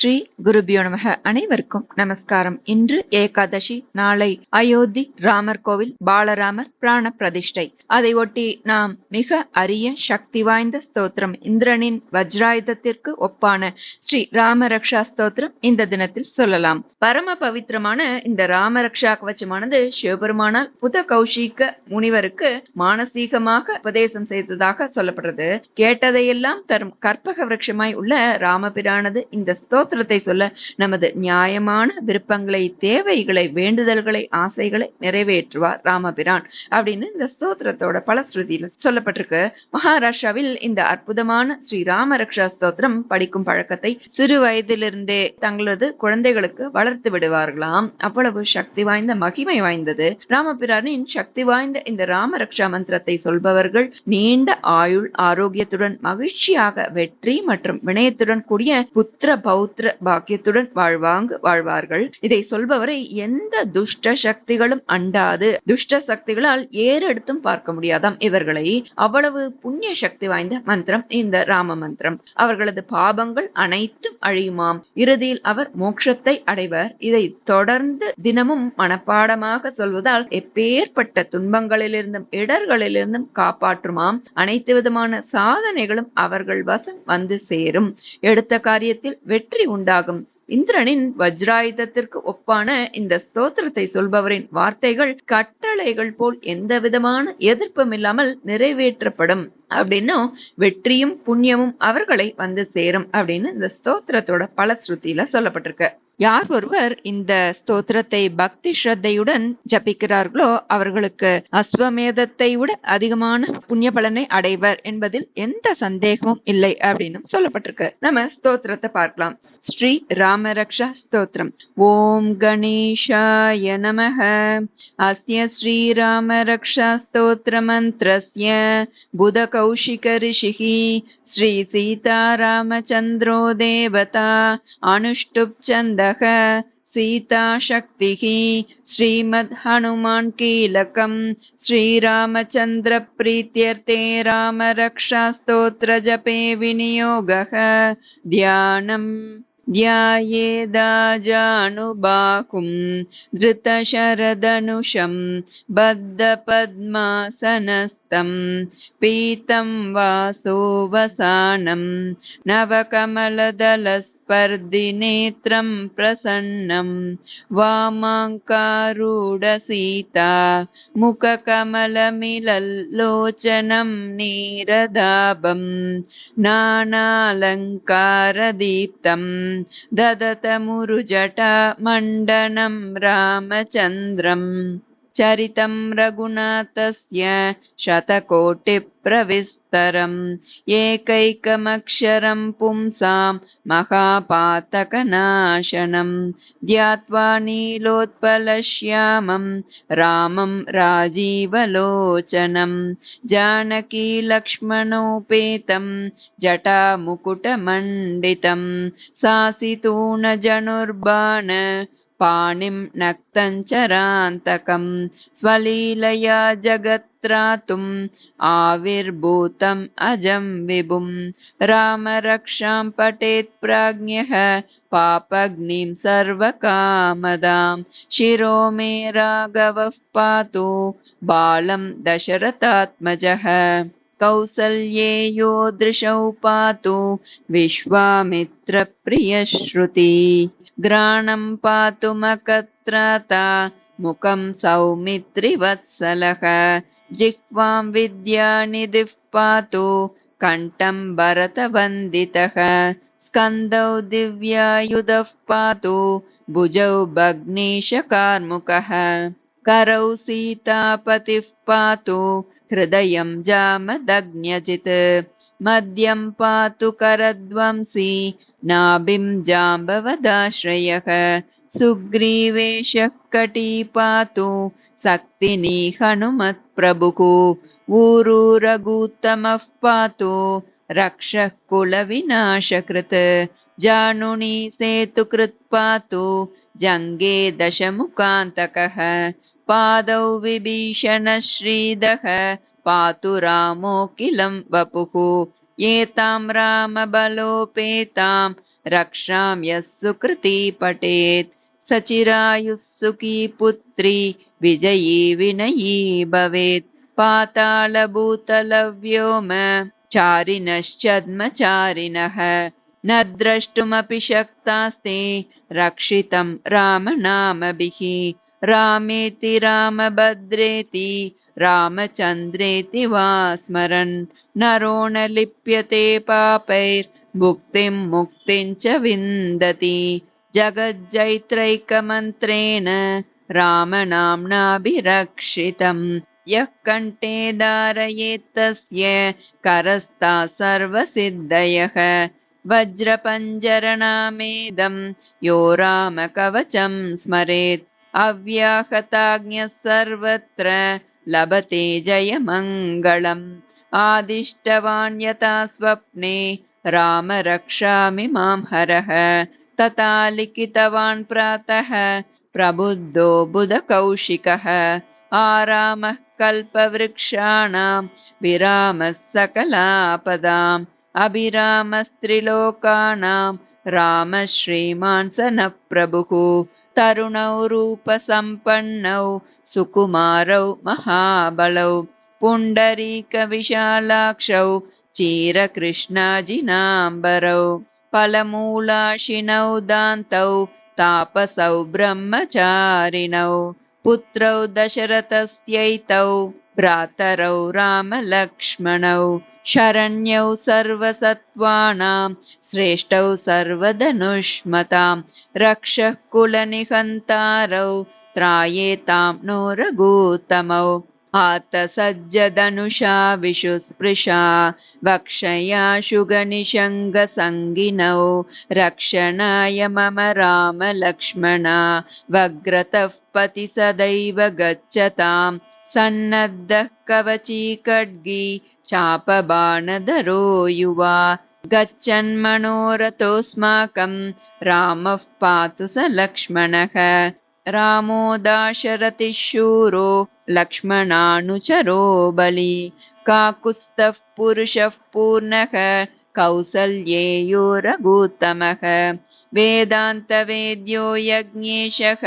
ஸ்ரீ குருபியோ நமக. அனைவருக்கும் நமஸ்காரம். இன்று ஏகாதசி நாளை அயோத்தி ராமர் கோவில் பாலராமர் பிராண பிரதிஷ்டை. அதை ஒட்டி நாம் மிக அரிய சக்தி வாய்ந்த ஸ்தோத்திரம் இந்திரனின் வஜ்ராயுதத்திற்கு ஒப்பான ஸ்ரீ ராமரக்ஷா ஸ்தோத்திரம் இந்த தினத்தில் சொல்லலாம். பரம பவித்திரமான இந்த ராமரக்ஷா கவச்சமானது சிவபெருமானால் புத கௌஷிக முனிவருக்கு மானசீகமாக உபதேசம் செய்ததாக சொல்லப்படுறது. கேட்டதையெல்லாம் தரும் கற்பக விரட்சமாய் உள்ள ராமபிரானது இந்த ஸ்தோத்திரத்தை சொல்ல நமது நியாயமான விருப்பங்களை தேவைகளை வேண்டுதல்களை ஆசைகளை நிறைவேற்றுவார் ராமபிரான் அப்படின்னு இந்த ஸ்தோத்திரத்தோட பலஸ்ருதியில சொல்லப்பட்டிருக்கு. மகாராஷ்டிராவில் இந்த அற்புதமான ஸ்ரீ ராமரக்ஷா ஸ்தோத்திரம் படிக்கும் பழக்கத்தை சிறு வயதிலிருந்தே தங்களது குழந்தைகளுக்கு வளர்த்து விடுவார்களாம். அவ்வளவு சக்தி வாய்ந்த மகிமை வாய்ந்தது. ராமபிரானின் சக்தி வாய்ந்த இந்த ராமரக்ஷா மந்திரத்தை சொல்பவர்கள் நீண்ட ஆயுள் ஆரோக்கியத்துடன் மகிழ்ச்சியாக வெற்றி மற்றும் வினயத்துடன் கூடிய புத்திர புத்திர பாக்கியத்துடன் வாழ்வாங்க வாழ்வார்கள். இதை சொல்பவரை எந்த துஷ்ட சக்திகளும் அண்டாது. துஷ்ட சக்திகளால் ஏறெடுத்தும் பார்க்க முடியாதாம் இவர்களை. அவ்வளவு புண்ணிய சக்தி வாய்ந்த மந்திரம் இந்த ராம மந்திரம். அவர்களது பாபங்கள் அனைத்தும் அழியுமாம். இறுதியில் அவர் மோட்சத்தை அடைவர். இதை தொடர்ந்து தினமும் மனப்பாடமாக சொல்வதால் எப்பேற்பட்ட துன்பங்களிலிருந்தும் இடர்களிலிருந்தும் காப்பாற்றுமாம். அனைத்து விதமான சாதனைகளும் அவர்கள் வசம் வந்து சேரும். எடுத்த காரியத்தில் வெற்றி உண்டாகும். இந்திரனின் வஜ்ராயுதத்திற்கு ஒப்பான இந்த ஸ்தோத்திரத்தை சொல்பவரின் வார்த்தைகள் கட்டளைகள் போல் எந்த விதமான எதிர்ப்பும் இல்லாமல் நிறைவேற்றப்படும். அப்படின்னும் வெற்றியும் புண்ணியமும் அவர்களை வந்து சேரும் அப்படின்னு இந்த ஸ்தோத்திரத்தோட பல ஸ்ருதியில சொல்லப்பட்டிருக்கு. யார் ஒருவர் இந்த ஸ்தோத்திரத்தை பக்தி ஸ்ரத்தையுடன் ஜபிக்கிறார்களோ அவர்களுக்கு அஸ்வமேதத்தை விட அதிகமான புண்ணிய பலனை அடைவர் என்பதில் எந்த சந்தேகமும் இல்லை அப்படின்னு சொல்லப்பட்டிருக்கு. நம்ம ஸ்தோத்திரத்தை பார்க்கலாம். ஸ்ரீ ராமரக்ஷா ஸ்தோத்திரம். ஓம் கணேஷாய நமக. அஸ்ய ஸ்ரீ ராமரக்ஷா ஸ்தோத்திர மந்திரஸ்ய. புத கௌஷிக ரிஷிகி ஸ்ரீ சீதாராமச்சந்திரோ தேவதா அனுஷ்டுப் சந்த सीताशक्तिः श्रीमद्हनुमान् कीलकम् श्रीरामचन्द्रप्रीत्यर्थे रामरक्षास्तोत्रजपे विनियोगः ध्यानम् ध्यायेदाजानुबाहुं धृतशरदनुषं बद्धपद्मासनस्तं पीतं वासोवसानं नवकमलदलस्पर्धिनेत्रं प्रसन्नं। वामाङ्कारूढसीता मुखकमलमिलल्लोचनं नीरदाभं नानालङ्कारदीप्तम् ददतमुरुजटमण्डनं रामचन्द्रम् चरितं रघुनाथस्य शतकोटिप्रविस्तरम् एकैकमक्षरं पुंसां महापातकनाशनं ध्यात्वा नीलोत्पलश्यामं रामं राजीवलोचनं जानकीलक्ष्मणोपेतं जटामुकुटमण्डितं सासितूणजनुर्बाण पाणिं नक्तञ्चरान्तकं स्वलीलया जगत्त्रातुम् आविर्भूतम् अजं विभुं। रामरक्षां पठेत् प्राज्ञः पापग्निं सर्वकामदां। शिरो मे राघवः पातु बालं दशरथात्मजः कौसल्ये यो दृशौ पातु विश्वामित्रप्रियश्रुति। घ्राणं पातु मकत्राता मुखं सौमित्रिवत्सलः। जिह्वां विद्यानिधिः पातु कण्ठं भरतवन्दितः। स्कन्दौ दिव्यायुधः पातु भुजौ भग्नीशकार्मुकः करौ सीतापतिः पातु हृदयं जामदग्न्यजित्। मद्यं पातु करध्वंसी नाभिं जाम्बवदाश्रयः। सुग्रीवेशः कटी पातु सक्तिनी हनुमत्प्रभुः। रघुत्तमः पातु रक्षः कुलविनाशकृत् जानुनी सेतुकृत् पातु जङ्गे दशमुखान्तकः। पादौ विभीषणश्रीदः पातु रामोऽखिलं वपुः। एतां रामबलोपेतां रक्षां यः सुकृती पठेत् सचिरायुः सुखी पुत्री विजयी विनयी भवेत्। पातालभूतलव्योम चारिणश्चद्मचारिणः न द्रष्टुमपि शक्तास्ते रक्षितं रामनामभिः। रामेति रामभद्रेति रामचन्द्रेति वा स्मरन्। नरो न लिप्यते पापैर्भुक्तिं मुक्तिं च विन्दति। जगज्जैत्रैकमन्त्रेण रामनाम्नाभिरक्षितम्। यः कण्ठे धारयेत्तस्य करस्ता सर्वसिद्धयः वज्रपञ्जरनामेदं यो रामकवचं स्मरेत्। अव्याहताज्ञः सर्वत्र लभते जयमङ्गलम्। आदिष्टवान् यथा स्वप्ने राम रक्षामि मां हरः। तथा लिखितवान् प्रातः प्रबुद्धो बुधकौशिकः। आरामः कल्पवृक्षाणां विरामः सकलापदाम् अभिरामस्त्रिलोकानां रामः श्रीमान् स न प्रभुः तरुणौ रूपसम्पन्नौ सुकुमारौ महाबलौ पुण्डरीकविशालाक्षौ चीरकृष्णाजिनाम्बरौ फलमूलाशिनौ दान्तौ तापसौ ब्रह्मचारिणौ पुत्रौ दशरथस्यैतौ भ्रातरौ रामलक्ष्मणौ शरण्यौ सर्वसत्त्वानां श्रेष्ठौ सर्वधनुष्मतां रक्षः कुलनिहन्तारौ त्रायेतां नो रघूतमौ आतसज्जधनुषा विशुस्पृशा वक्षया शुगनिषङ्गसङ्गिनौ रक्षणाय मम रामलक्ष्मणा वग्रतः पति सदैव गच्छताम् सन्नद्धः कवची खड्गी चापबाणधरो युवा गच्छन्मनोरथोऽस्माकं रामः पातु स लक्ष्मणः। रामो दाशरथिशूरो लक्ष्मणानुचरो बलि। काकुत्स्थः पुरुषः पूर्णः कौसल्येयो रघुत्तमः वेदान्तवेद्यो यज्ञेशः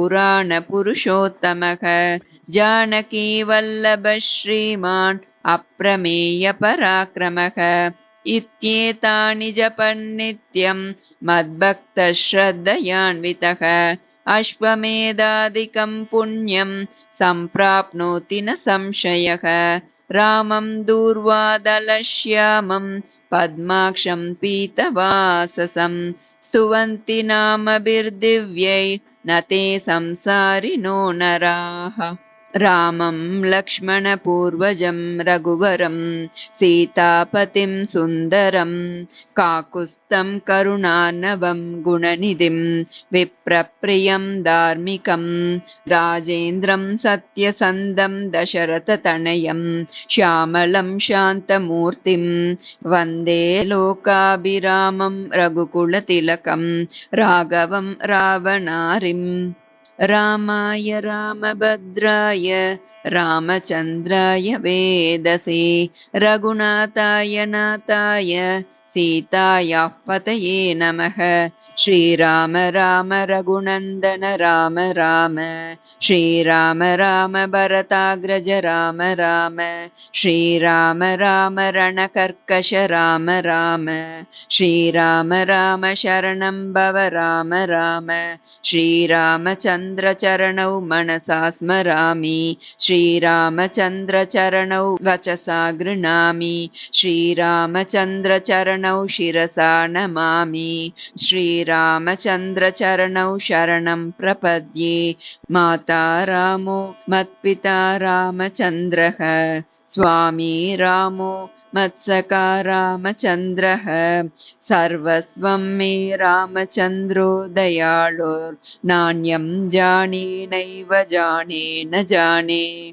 पुराणपुरुषोत्तमः। जानकीवल्लभः श्रीमान् अप्रमेयपराक्रमः इत्येतानि जपन्नित्यं मद्भक्तश्रद्धयान्वितः। अश्वमेधादिकं पुण्यं सम्प्राप्नोति न संशयः। रामं दूर्वादलश्यामं पद्माक्षं पीतवाससं। स्तुवन्ति नामभिर्दिव्यै न ते संसारिणो नराः रामं लक्ष्मणपूर्वजं रघुवरं सीतापतिं सुन्दरं काकुस्तं करुणानवं गुणनिधिं विप्रप्रियं धार्मिकं राजेन्द्रं सत्यसन्दं दशरथतनयं श्यामलं शान्तमूर्तिं वन्दे लोकाभिरामं रघुकुलतिलकं राघवं रावणारिम् रामाय रामभद्राय रामचन्द्राय वेदसे रघुनाथाय नाथाय सीतायाः पतये नमः। श्रीराम राम रघुनन्दन राम राम। श्रीराम राम भरताग्रज राम राम। श्रीराम राम रणकर्कश राम राम। श्रीराम राम शरणं भव राम राम। श्रीरामचन्द्रचरणौ मनसा स्मरामि। श्रीरामचन्द्रचरणौ वचसा गृह्णामि श्रीरामचन्द्रचरणौ शिरसा नमामि। श्रीरामचन्द्रचरणौ शरणं प्रपद्ये। माता रामो मत्पिता रामचन्द्रः। स्वामी रामो मत्सका रामचन्द्रः। सर्वस्वं मे रामचन्द्रो दयाळुर्नान्यं जाने नैव जाने न जाने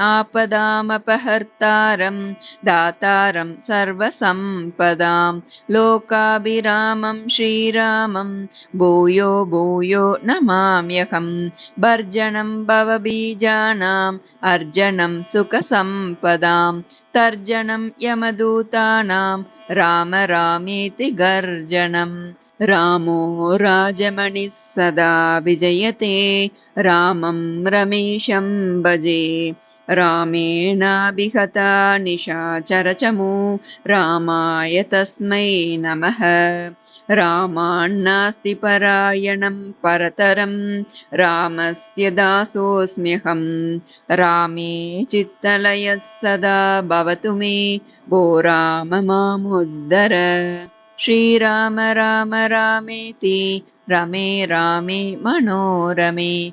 आपदामपहर्तारं दातारं सर्वसम्पदां लोकाभिरामं श्रीरामं भूयो भूयो नमाम्यहं भर्जनं भवबीजानाम् अर्जनं सुखसम्पदां तर्जनं यमदूतानां राम रामेति गर्जनं। रामो राजमणिः सदा विजयते रामं रमेशं भजे रामेणाभिहता निशाचरचमु रामाय तस्मै नमः। रामान्नास्ति परायणं परतरं रामस्य दासोऽस्म्यहं। रामे चित्तलयः सदा भवतु मे भो राम मामुद्धर श्रीराम राम रामेति रमे रामे मनोरमे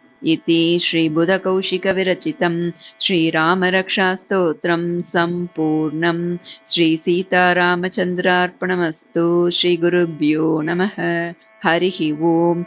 इति श्रीबुधकौशिकविरचितं श्रीरामरक्षास्तोत्रं सम्पूर्णं श्रीसीतारामचन्द्रार्पणमस्तु श्रीगुरुभ्यो नमः। हरिः ओम्